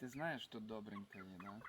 Ти знаєш, тут добренько є, да?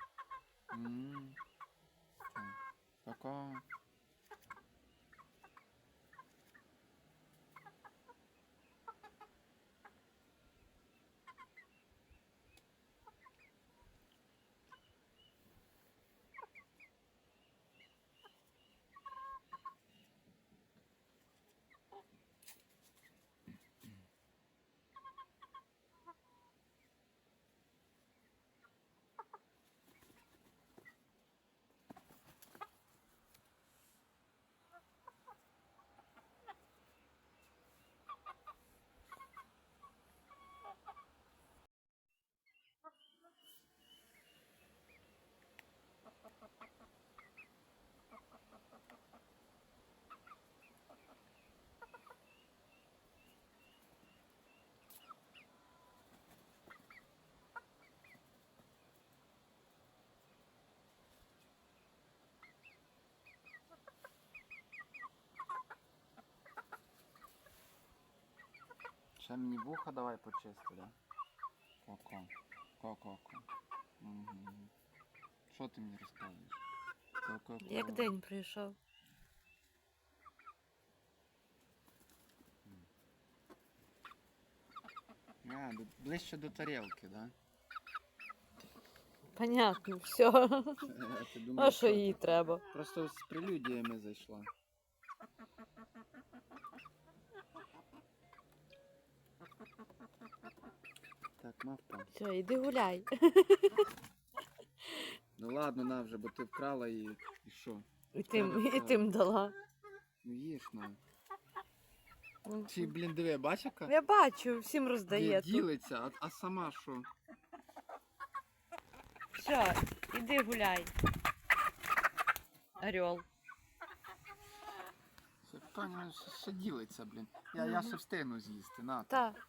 Ще мені вуха давай почисти, да? Ко-ко. Ко-ко-ко. Угу. Що ти мені розказуєш? Як день прийшов? А, ближче до тарілки, да? Понятно, все. А що їй треба? Просто з прелюдіями зайшла. Так, мавпа. Все, іди гуляй. Ну ладно, на вже, бо ти вкрала і, і що? І тим, і тим дала. Ну їж на. Чи, блін, диви, бач яка? Я бачу, всім Ді- роздає. тут. Ділиться, а, а сама що? Все, іди гуляй. Орел. Це Таня що, що ділиться, блін. Я, я ще встигну з'їсти, на. Так.